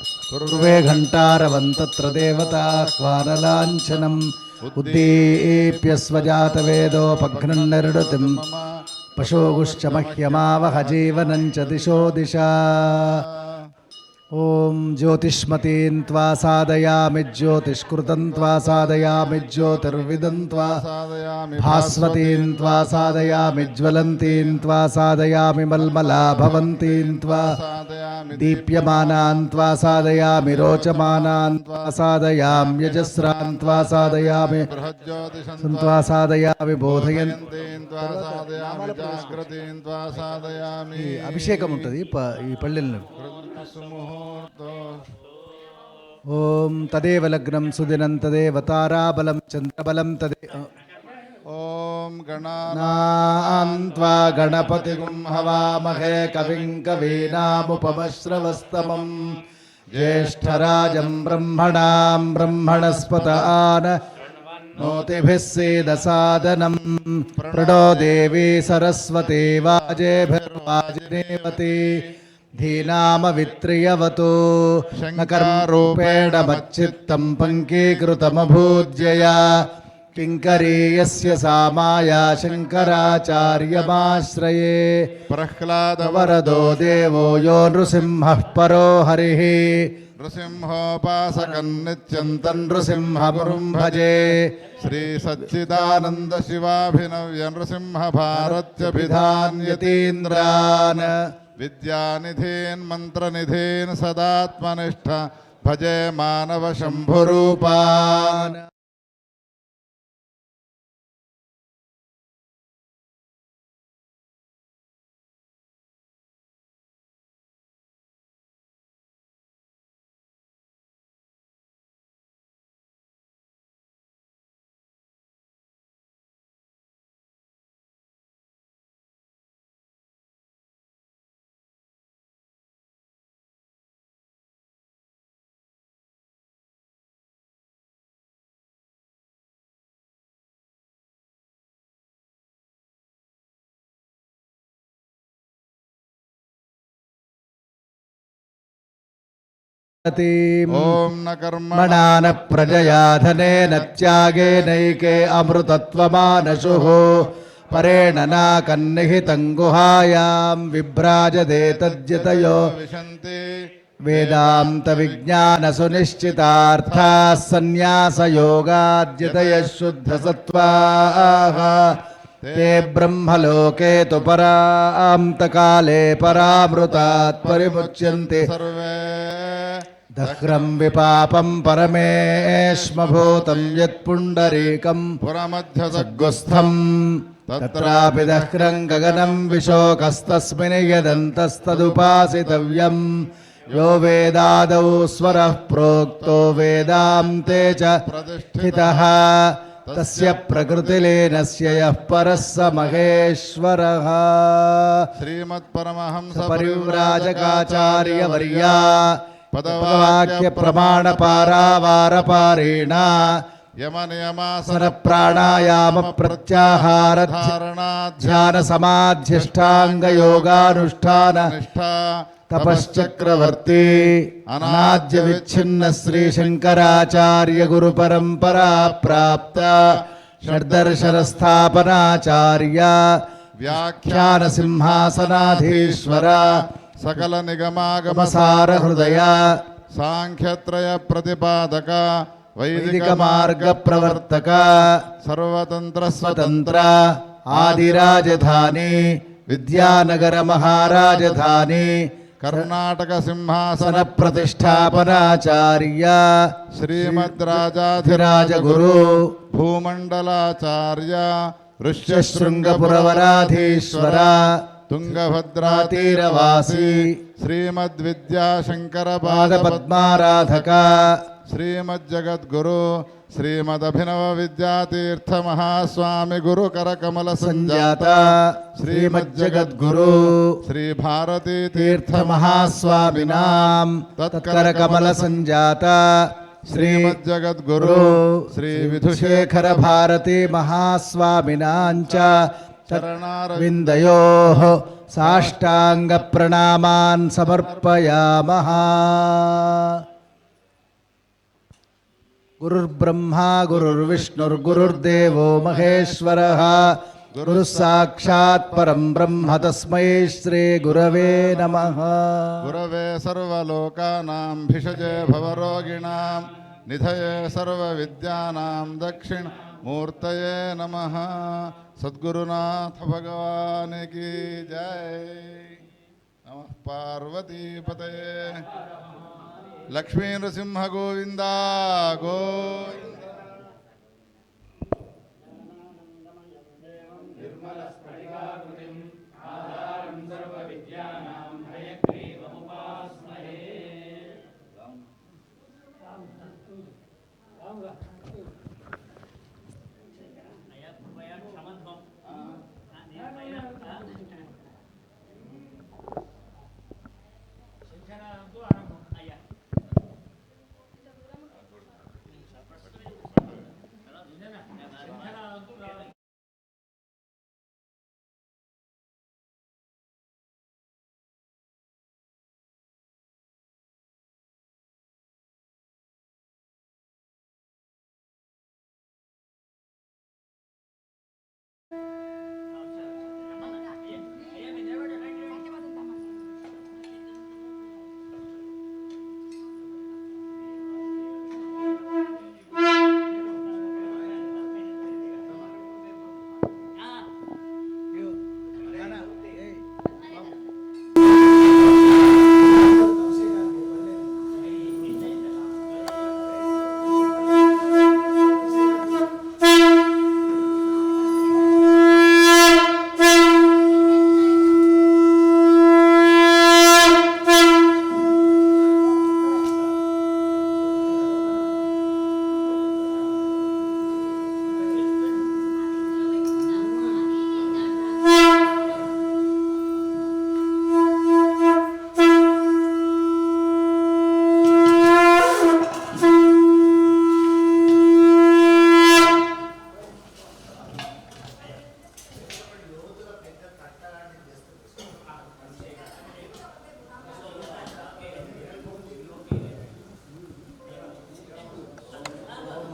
పూర్వే ఘంటారవంతత్ర దేవతాహ్వానలాంఛనం ఉద్దీప్య స్వజాతవేదోపఘ్నన్నరుడుతిం పశోగుశ్చ మహ్యమావహ జీవనం చ దిశో దిశా. ఓం జ్యోతిష్మతీం త్వా సాదయామి జ్యోతిష్కృతం త్వా సాదయామి జ్యోతిర్విదం త్వా భాస్వతీం త్వా సాదయామి జ్వలంతీం త్వా సాదయామి మల్మలా భవంతీం త్వా దీప్యమానాన్ త్వా సాదయామి రోచమానాన్ త్వా సాదయామి బృహజ్యోతిషం త్వా సాదయామి బోధయన్ త్వా త్వా సాధయామి అభిషేకం ఉంటుంది ఈ పల్లెల్లో. ఓం తదేవ లగ్నం సుదినం తదేవ తారాబలం చంద్రబలం తదే ఓం గణా నాన్త్వా గణపతిగుం హవామహే కవిం కవీనాముపమశ్రవస్తమం జ్యేష్ఠరాజం బ్రహ్మణాం బ్రహ్మణస్పత ఆన నోతిభిः सीदसादनं प्रणो देवी सरस्वती वाजेभिर्वाजिनेवती धीनाम धीनामवित्रियवतो शङ्करूपेण मच्चित्तं पङ्कीकृतमभूद्यया। किङ्करीयस्य सामाया शङ्कराचार्यमाश्रये। प्रह्लादवरदो देवो यो नृसिंहः परो हरिः। नृसिंहोपासकन्नित्यन्तं नृसिंहपुरुं भजे। श्रीसच्चिदानन्दशिवाभिनव्य नृसिंहभारत्यभिधान्यतीन्द्रान् विद्यानिधीन्मन्त्रनिधीन् सदात्मनिष्ठ भजे मानवशम्भुरूपान् ॐ न कर्मणा। न प्रजया धनेन त्यागेनैके अमृतत्वमानशुः। परेण न कन्निहितं गुहायां विभ्राजते तद्यतयो विशन्ति। वेदान्तविज्ञानसुनिश्चितार्थाः सन्न्यासयोगाद्यतयः शुद्धसत्त्वाः। ते ब्रह्मलोके तु परान्तकाले परामृतात् परिमुच्यन्ते। सर्वे। दह्रं विपापं परमेश्मभूतं पुरामध्य पुरमध्यसद्गुस्थम् तत्रापि दह्रं गगनं विशोकस्तस्मिन् यदन्तस्तदुपासितव्यम् यो वेदादौ स्वरः प्रोक्तो वेदान्ते च प्रतिष्ठितः। तस्य प्रकृतिलीनस्य यः परः स महेश्वरः। श्रीमत्परमहंसपरिव्राजकाचार्यवर्या। पदवाक्यप्रमाणपारावारपारेण यमनियमासर प्राणायामप्रत्याहारध्यानसमाध्यष्टाङ्गयोगानुष्ठान तपश्चक्रवर्ती अनाद्यविच्छिन्न श्रीशङ्कराचार्यगुरुपरम्परा प्राप्ता षड्दर्शनस्थापनाचार्य व्याख्यानसिंहासनाधीश्वर సకల నిగమాగమసార హృదయ సాంఖ్యత్రయ ప్రతిపాదక వైదిక మార్గ ప్రవర్తక సర్వతంత్ర స్వతంత్ర ఆదిరాజధాని విద్యానగర మహారాజధాని కర్ణాటక సింహాసన ప్రతిష్టాపనాచార్య శ్రీమద్ రాజాధిరాజ భూమండలాచార్య ఋష్యశృంగపురవరాధీశ్వర तुङ्गभद्रातीरवासी श्रीमद्विद्याशङ्करपादपद्माराधका श्रीमज्जगद्गुरु श्रीमदभिनव विद्यातीर्थमहास्वामि गुरुकरकमलसञ्जाता श्रीमज्जगद्गुरु श्रीभारतीतीर्थमहास्वामिनां तत्करकमलसञ्जाता श्रीमज्जगद्गुरु श्रीविधुशेखरभारतीमहास्वामिनां च श्री చరణారవింద విందయోः సాష్టాంగప్రణామాన్ సమర్పయామः గురుర్బ్రహ్మా గురుర్విష్ణుర్గురుర్దేవో మహేశ్వరः గురుः సాక్షాత్ పరం బ్రహ్మ తస్మై శ్రీ గురవే నమః గురవే సర్వలోకానాం భిషజే భవరోగిణాం నిధయే मूर्त नम। सद्गुनाथ भगवान की जय। नम पार्वती पतये लक्ष्मी नृसिंह गोविंदा गोविंद।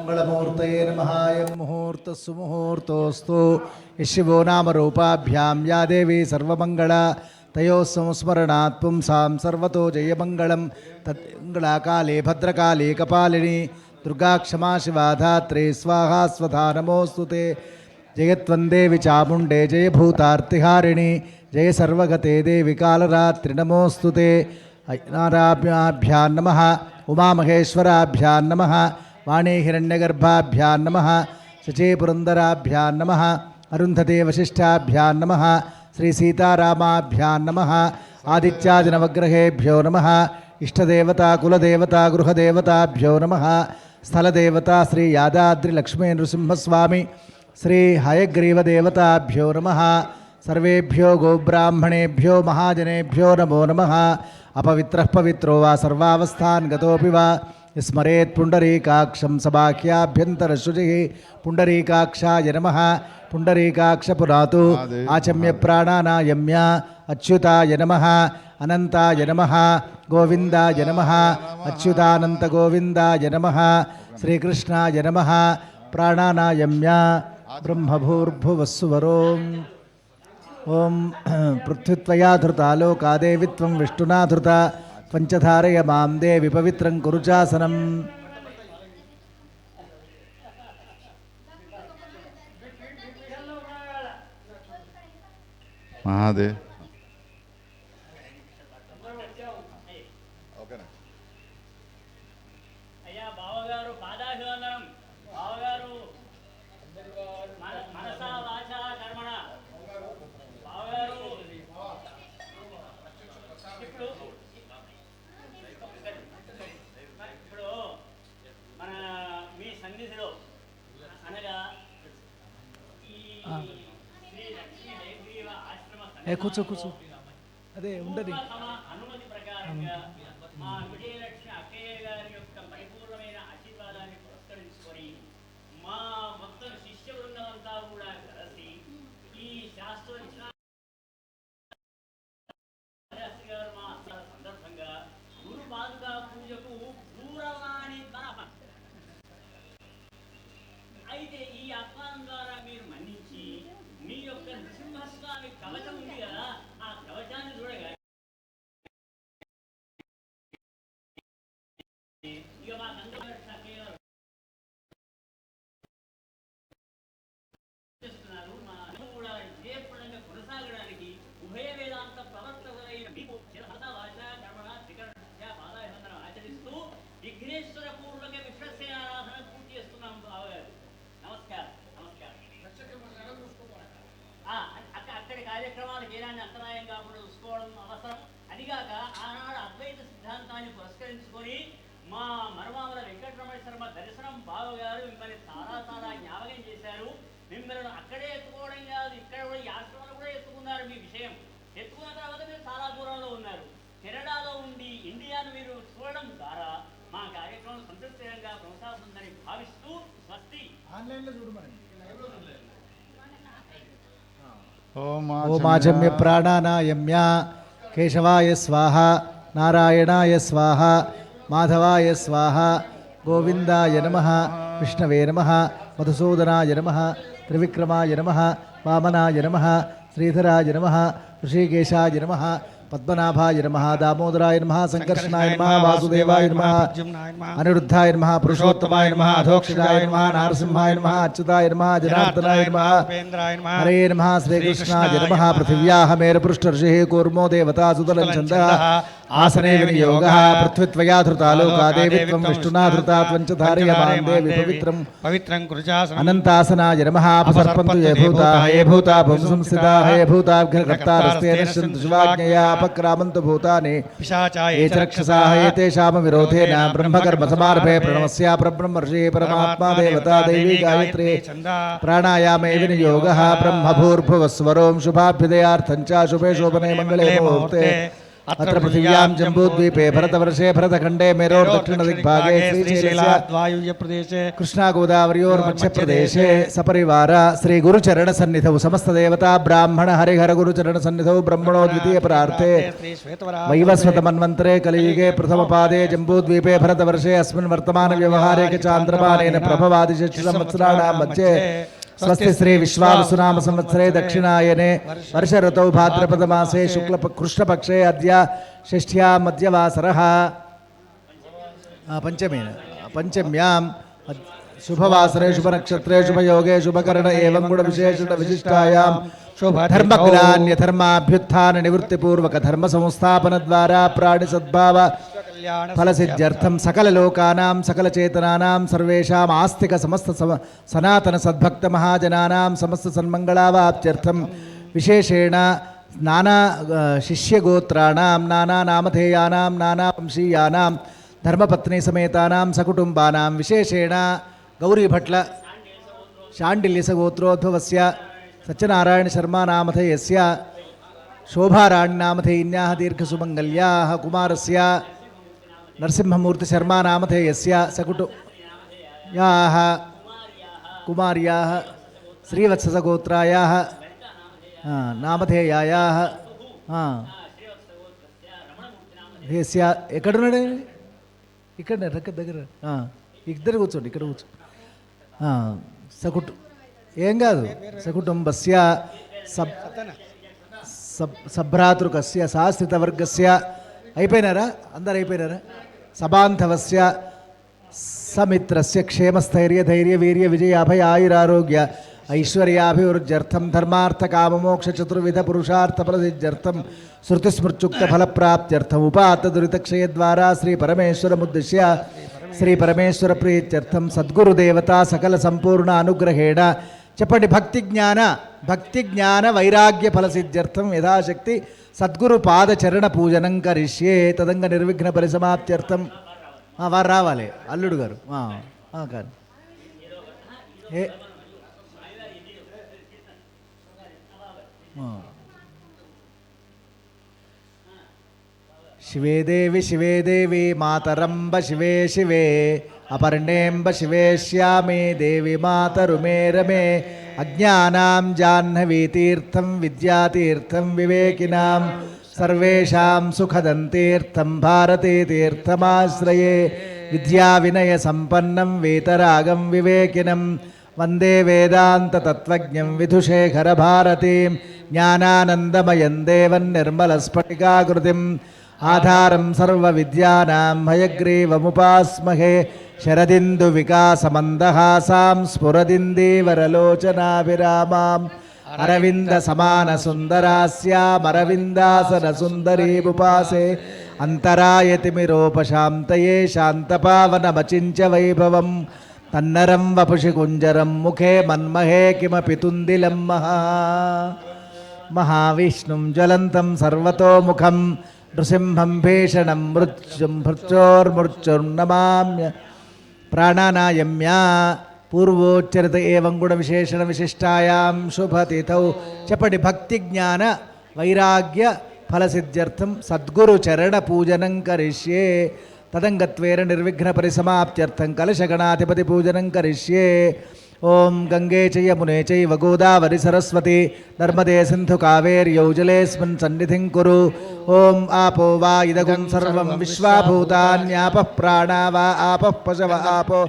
మంగళమూర్తయే నమహాయ ముహూర్త సుముహూర్తోస్తు. యశివో నామ రూపాభ్యాం యాదేవి సర్వమంగళ. తయో సంస్మరణాత్ పుంసాం సర్వతో జయమంగళం తత్మంగళాకాలే భద్రకాళే కపాలిని. దుర్గా క్షమా శివాధాత్రే స్వాహా స్వధా నమోస్తు జయత్వందేవి చాముండే జయభూతార్తిహారిణి. జయ సర్వగతే దేవి కాలరాత్రి నమోస్తు నారాభ్యాభ్యాన్నమ ఉమామహేశ్వరాభ్యాన్నమ నమ ఉమామహేశ్వరాభ్యాం నమ వాణీ హిరణ్యగర్భాభ్యాం నమ శచీపురందరాభ్యాం నమ అరుంధతే వశిష్టాభ్యాం నమ శ్రీ సీతారామాభ్యాం నమ ఆదిత్యాదినవగ్రహేభ్యో నమ ఇష్టదేవత కులదేవత గృహదేవతాభ్యో నమ స్థలదేవత శ్రీ యాదాద్రి లక్ష్మీ నృసింహస్వామి శ్రీ హయగ్రీవదేవతాభ్యో నమ సర్వేభ్యో గోబ్రాహ్మణేభ్యో మహాజనేభ్యో నమో నమ స్మరేత్ పుండరీకాక్షం సబాఖ్యాభ్యంతరశుచి పుండరీకాక్షాయ నమ పుండరీకాక్ష పురాతు ఆచమ్య ప్రాణానాయమ్య అచ్యుతాయ నమ అనంతాయ నమ గోవిందాయ నమ అచ్యుతానంత గోవిందాయ నమ శ్రీకృష్ణాయ నమ ప్రాణానాయమ్య బ్రహ్మభూర్భువస్సువరోం ఓం పృథ్వీత్వయా ధృత లోకాదేవి త్వం విష్ణునా ధృత పంచధారయ మాం దేవి పవిత్రం కురుచాసనం మహాదే కూర్చో కూర్చో. అదే ఉండదు. అదిగాక ఆనాడు అద్వైత సిద్ధాంతాన్ని పురస్కరించుకొని మా మరమామల వెంకటరమణ శర్మ దర్శనం బావగారు మిమ్మల్ని చాలా చాలా జ్ఞాపకం చేశారు. మిమ్మల్ని అక్కడే ఎత్తుకోవడం కాదు ఇక్కడ కూడా ఆశ్రమంలో కూడా ఎత్తుకున్నారు మీ విషయం. ఎత్తుకున్న తర్వాత మీరు చాలా దూరంలో ఉన్నారు. కెనడాలో ఉండి ఇండియాను మీరు చూడడం ద్వారా మా కార్యక్రమం సంతృప్తికరంగా కొనసాగుతుందని భావిస్తూ స్వస్తి. ఆన్లైన్లో చూడమని ఓం ఓమాచమ్య ప్రాణానాయమ్య. కేశవాయ స్వాహ నారాయణాయ స్వాహ మాధవాయ స్వాహ గోవిందాయ నమ విష్ణవే నమ మధుసూదనాయ నమ త్రివిక్రమాయ నమ వామనాయ నమ శ్రీధరాయ నమ ఋషికేశాయ నమ పద్మనాభాయ నమ దామోదరాయ నమ సంకర్షణాయ నమ వాసుదేవాయ నమ అనిరుద్ధాయ నమ పురుషోత్తమాయ నమ అధోక్షజాయ నమ నారసింహాయ నమ అచ్యుతాయ నమ జనార్దనాయ నమ హరే నమ శ్రీకృష్ణాయ నమ పృథివ్యాः మేరుపృష్ఠర్షిः కూర్మో దేవతా సుతలం ఛందः. ఆసనే వినియోగ పృథ్వీత్వయా ధృతా లోకా దేవి త్వం విష్ణునా ధృతా త్వం చ ధారయమాన్ దేవి పవిత్రం. పవిత్రం కృజాసనం అనంతాసనాయ నమ అపసర్పంతు ఏ భూతా హే భూతా భుంసంస్థితా హే భూతాభ్యకర్తారస్తే నశ్యంతు శివాజ్ఞయా అపక్రామంతు భూతాని. పిశాచాయ ఏ చ రక్షసాः ఏతేషామ విరోధేన బ్రహ్మకర్మ సమారభే ప్రణవస్యా పరబ్రహ్మర్షి పరమాత్మా దేవతా దైవీ గాయత్రి. ప్రాణాయామే వినియోగ బ్రహ్మభూర్భువస్వరోం శుభాభ్యుదయార్థం చ శుభే శోభనే మంగళే ముహూర్తే. अत्र पृथिव्यां जम्बूद्वीपे भरतवर्षे भरतखण्डे मेरोर् दक्षिणदिग्भागे श्रीशैलाद्वायुजप्रदेशे। कृष्णागोदावर्योर्मध्यप्रदेशे सपरिवार श्रीगुरुचरणसन्निधौ समस्तदेवता ब्राह्मण हरिहरगुरुचरणसन्निधौ ब्रह्मणो द्वितीयपरार्थे वैवस्वतमन्वन्तरे कलियुगे प्रथमपादे जम्बूद्वीपे भरतवर्षे अस्मिन् वर्तमानव्यवहारे च चान्द्रमानेन प्रभवादिशसंवत्सराणां मध्ये। स्वस्ति श्री विश्वासुनाम संवत्सरे दक्षिणायने वर्ष ऋतौ भाद्रपदमासे शुक्ल कृष्णपक्षे अद्य षष्ठ्या मध्यवासरः। पंचमी पंचम्यां शुभवासरे शुभ योगे शुभकर्ण एवं गुण विशेष विशिष्टायां शुभधर्मग्लान्यधर्माभ्युत्थाननिवृत्तिपूर्वकधर्मसंस्थापनद्वारा प्राणिसद्भाव ఫలసిద్ధ్యర్థం సకల లోకానాం సకల చేతనానాం సర్వేషాం ఆస్తిక సమస్త సమ సనాతన సద్భక్త మహాజనానాం సమస్త సన్మంగళావాప్త్యర్థం విశేషేణ నానా శిష్యగోత్రాణం నానా నామధేయానాం నానా వంశీయానాం ధర్మపత్ని సమేతానాం సకుటుంబానాం విశేషేణ గౌరీభట్ల శాండిల్యసగోత్రోద్భవస్య సత్యనారాయణ శర్మా నామధేయస్య శోభారాణి నామధేయిన్యాः దీర్ఘసుమంగళ్యాः కుమారస్య నరసింహమూర్తి శర్మ నామధేయస్య సకుటు యాः కుమార్యాः శ్రీవత్ససగోత్రాయాः ఆ, నామధేయాయాः ఎక్కడున్నాడు ఇక్కడ రక్క దగ్గర. ఇద్దరు కూర్చోండి ఇక్కడ కూర్చో. సకుటు. ఏం కాదు సకుటుంబస్య సబ్ సబ్ సభ్రాతృకస్య సాస్థితవర్గస్య అయిపోయినారా? అందరు అయిపోయినారా? సబాంధవస్య సమిత్రస్య క్షేమస్థైర్య ధైర్య వీర్య విజయ అభయ ఆయురారోగ్య ఐశ్వర్యాభివృద్ధ్యర్థం ధర్మార్థ కామమోక్ష చతుర్విధ పురుషార్థ ప్రసిద్ధ్యర్థం శృతిస్మృత్యుక్త ఫలప్రాప్త్యర్థం ఉపాత్త దురితక్షయ ద్వారా శ్రీ పరమేశ్వరముద్దిశ్య శ్రీ పరమేశ్వర ప్రీత్యర్థం సద్గురుదేవత సకల సంపూర్ణ అనుగ్రహేణ చెప్పండి భక్తి జ్ఞాన భక్తి జ్ఞాన వైరాగ్య ఫలసిద్ధ్యర్థం యథాశక్తి సద్గురు పాదచరణ పూజనం కరిష్యే తదంగ నిర్విఘ్న పరిసమాప్త్యర్థం వారు రావాలి. అల్లుడు గారు. శివే దేవి శివే దేవి మాతరంబ శివే శివే. అపర్ణేంబ శివే శ్యామే దేవి మాతరుమే రమే. అజ్ఞానాం జాహ్నవీ తీర్థం విద్యాతీర్థం వివేకినాం. సర్వేషాం సుఖదం తీర్థం భారతీ విద్యా వినయ సంపన్నం వేతరాగం వివేకినం. వందే వేదాంత విధుశేఖర భారతీం. జ్ఞానానందమయం దేవన్ ఆధారం సర్వ విద్యానాం హయగ్రీవముపాస్మహే శరదిందు వికాసమందహాసాం స్ఫురదిందీవరలోచనాభిరామాం. అరవింద సమాన సుందరాస్యామరవిందాసన సుందరీముపాసే అంతరాయతిమిరోపశాంతయే శాంతపావనమచించ వైభవం. తన్నరం వపుషి కుంజరం ముఖే మన్మహే కిమపి తుందిలం మహా. మహావిష్ణుం జ్వలంతం సర్వతోముఖం. నృసింహం భీషణం మృత్యుం భృత్యోర్మృత్యుర్నమామ్య ప్రాణానాయమ్యా పూర్వోచ్చరిత ఏం గుణ విశేషణ విశిష్టాయాం శుభతిథౌ చెప్పండి భక్తి జ్ఞాన వైరాగ్య ఫలసిద్ధ్యర్థం సద్గురు చరణ పూజనం కరిష్యే తదంగత్వేర నిర్విఘ్న పరిసమాప్త్యర్థం కలశగణాధిపతి పూజనం కరిష్యే ఓం గంగే చ మునే చైవ గోదావరి సరస్వతి నర్మదే సింధు కావేర్యౌజలేస్మిన్ సన్నిధిం కురు. ఓం ఆపో వా ఇదగం సర్వం విశ్వాభూతాన్యాపః ప్రాణా వా ఆపః పశవ ఆపో.